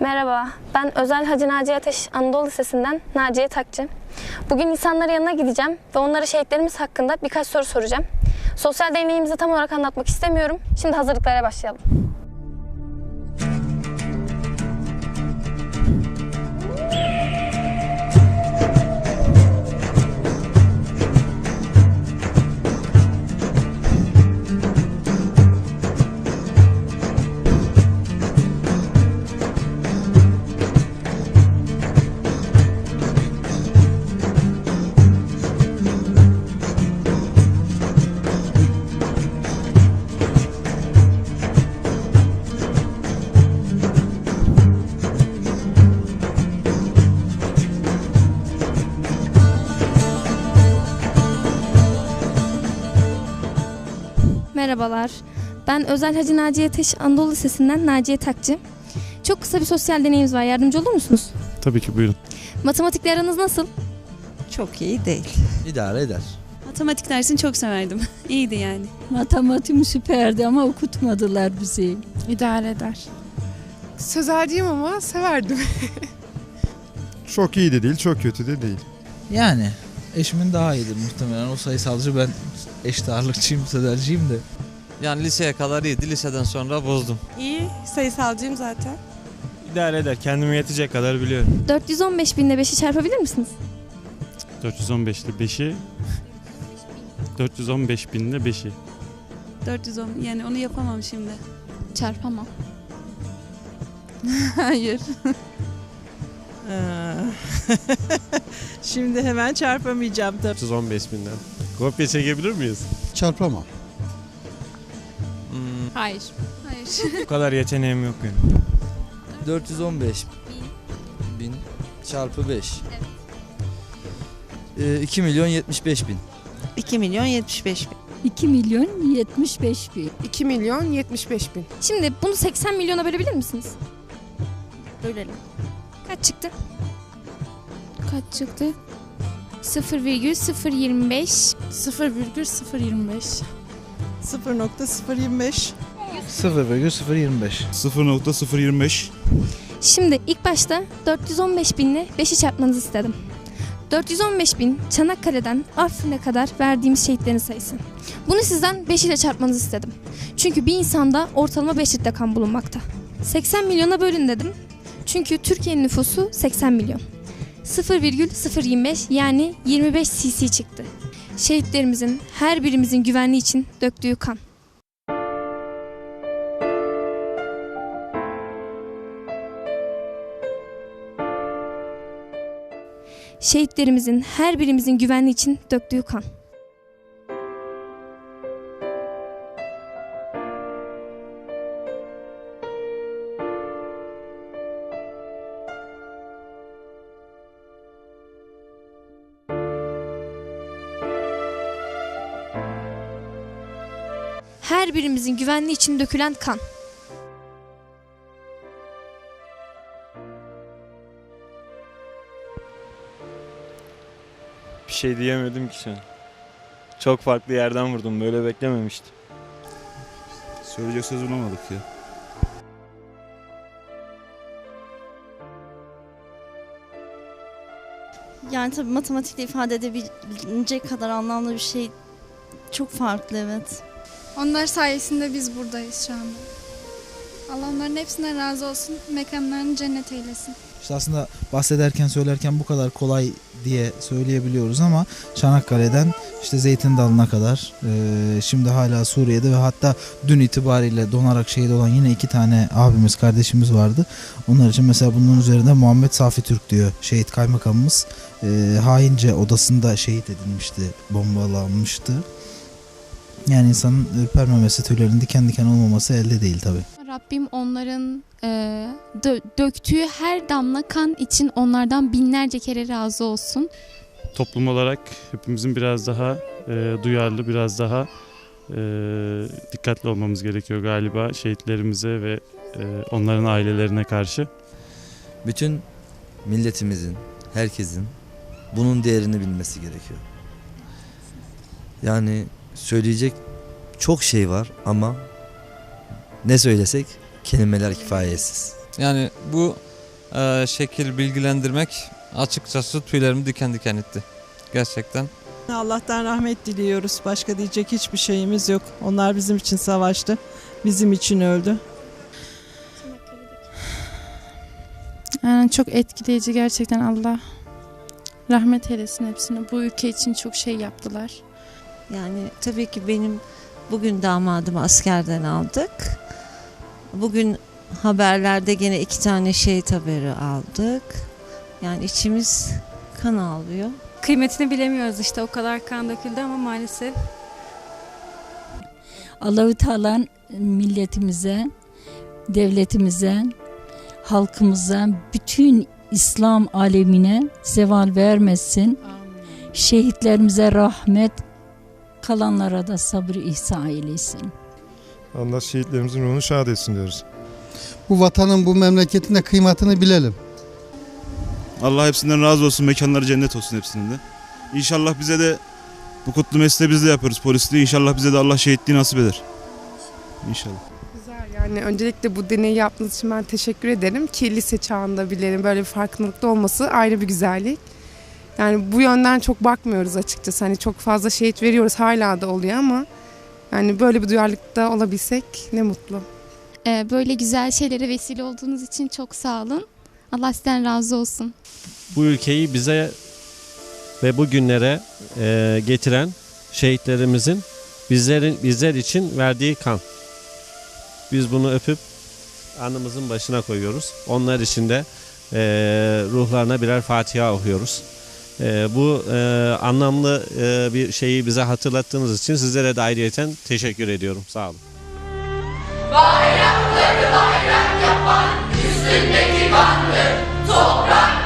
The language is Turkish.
Merhaba, ben Özel Hacı Naciye Ateş Anadolu Lisesi'nden Naciye Takçı. Bugün insanların yanına gideceğim ve onlara şehitlerimiz hakkında birkaç soru soracağım. Sosyal deneyimizi tam olarak anlatmak istemiyorum. Şimdi hazırlıklara başlayalım. Merhabalar, ben Özel Hacı Naciye Ateş Anadolu Lisesi'nden Naciye Takçı. Çok kısa bir sosyal deneyimiz var, yardımcı olur musunuz? Tabii ki buyurun. Matematikle aranız nasıl? Çok iyi değil. İdare eder. Matematik dersini çok severdim. İyiydi yani. Matematiğim süperdi ama okutmadılar bizi. İdare eder. Sözelciyim ama severdim. Çok iyi de değil, çok kötü de değil. Yani eşimin daha iyidir muhtemelen. O sayısalcı ben eşit ağırlıkçıyım, sözelciyim de. Yani liseye kadar iyiydi. Liseden sonra bozdum. İyi, sayısalcıyım zaten. İdare eder. Kendime yetecek kadar biliyorum. 415 bin ile 5'i çarpabilir misiniz? 415 ile 5'i 415 bin ile 5'i. 410 yani onu yapamam şimdi. Çarpamam. Hayır. Şimdi hemen çarpamayacağım tabii. 315 binden. Kopya çekebilir miyiz? Çarpamam. Hayır. Hayır. Bu kadar yeteneğim yok benim. 415 bin çarpı 5. Ee, 2 milyon 75 bin. 2 milyon 75 bin. 2 milyon 75 bin. 2 milyon 75 bin. Şimdi bunu 80 milyona bölebilir misiniz? Bölelim. Kaç çıktı? Kaç çıktı? 0,025 0,025. 0.025. 0,025. 0.025 Şimdi ilk başta 415 bin ile 5'i çarpmanızı istedim. 415 bin Çanakkale'den Afrin'e kadar verdiğimiz şehitlerin sayısı. Bunu sizden 5 ile çarpmanızı istedim. Çünkü bir insanda ortalama 5 litre kan bulunmakta. 80 milyona bölün dedim. Çünkü Türkiye'nin nüfusu 80 milyon. 0,025 yani 25 cc çıktı. Şehitlerimizin her birimizin güvenliği için döktüğü kan. Şehitlerimizin her birimizin güvenliği için döktüğü kan. Her birimizin güvenliği için dökülen kan. Şey diyemedim ki şu an. Çok farklı yerden vurdum. Böyle beklememiştim. Söyleyecek söz bulamadık ya. Yani tabii matematikle ifade edebilecek kadar anlamlı bir şey çok farklı evet. Onlar sayesinde biz buradayız şu anda. Allah onların hepsinden razı olsun. Mekanlarını cennet eylesin. İşte aslında bahsederken söylerken bu kadar kolay diye söyleyebiliyoruz ama Çanakkale'den işte Zeytin Dalı'na kadar e, şimdi hala Suriye'de ve hatta dün itibariyle donarak şehit olan yine iki tane abimiz kardeşimiz vardı. Onlar için mesela bunun üzerinde Muhammed Safi Türk diyor şehit kaymakamımız e, haince odasında şehit edilmişti bombalanmıştı. Yani insanın ürpermemesi tüylerin diken diken olmaması elde değil tabi. Rabbim onların e, dö- döktüğü her damla kan için onlardan binlerce kere razı olsun. Toplum olarak hepimizin biraz daha e, duyarlı, biraz daha e, dikkatli olmamız gerekiyor galiba şehitlerimize ve e, onların ailelerine karşı. Bütün milletimizin, herkesin bunun değerini bilmesi gerekiyor. Yani söyleyecek çok şey var ama ne söylesek kelimeler kifayetsiz. yani bu e, şekil bilgilendirmek açıkçası tüylerimi diken diken etti. Gerçekten. Allah'tan rahmet diliyoruz. Başka diyecek hiçbir şeyimiz yok. Onlar bizim için savaştı. Bizim için öldü. Yani çok etkileyici gerçekten Allah rahmet eylesin hepsini. Bu ülke için çok şey yaptılar. Yani tabii ki benim bugün damadımı askerden aldık. Bugün haberlerde gene iki tane şehit haberi aldık. Yani içimiz kan ağlıyor. Kıymetini bilemiyoruz işte o kadar kan döküldü ama maalesef. Allahü Teala milletimize, devletimize, halkımıza, bütün İslam alemine zeval vermesin. Şehitlerimize rahmet, kalanlara da sabrı ihsan eylesin. Allah şehitlerimizin ruhunu şad etsin diyoruz. Bu vatanın, bu memleketin de kıymetini bilelim. Allah hepsinden razı olsun. Mekanları cennet olsun hepsinin de. İnşallah bize de bu kutlu mesleği biz de yapıyoruz polisliği. İnşallah bize de Allah şehitliği nasip eder. İnşallah. Güzel yani öncelikle bu deneyi yaptığınız için ben teşekkür ederim ki lise çağında birilerinin böyle bir farkındalıkta olması ayrı bir güzellik. Yani bu yönden çok bakmıyoruz açıkçası. Hani çok fazla şehit veriyoruz hala da oluyor ama yani böyle bir duyarlılıkta olabilsek ne mutlu. Ee, böyle güzel şeylere vesile olduğunuz için çok sağ olun. Allah sizden razı olsun. Bu ülkeyi bize ve bugünlere e, getiren şehitlerimizin bizlerin bizler için verdiği kan. Biz bunu öpüp anımızın başına koyuyoruz. Onlar için de e, ruhlarına birer Fatiha okuyoruz. E, bu e, anlamlı e, bir şeyi bize hatırlattığınız için sizlere de ayrıyeten teşekkür ediyorum. Sağ olun. Bayrakları bayrak yapan üstündeki kanlı toprak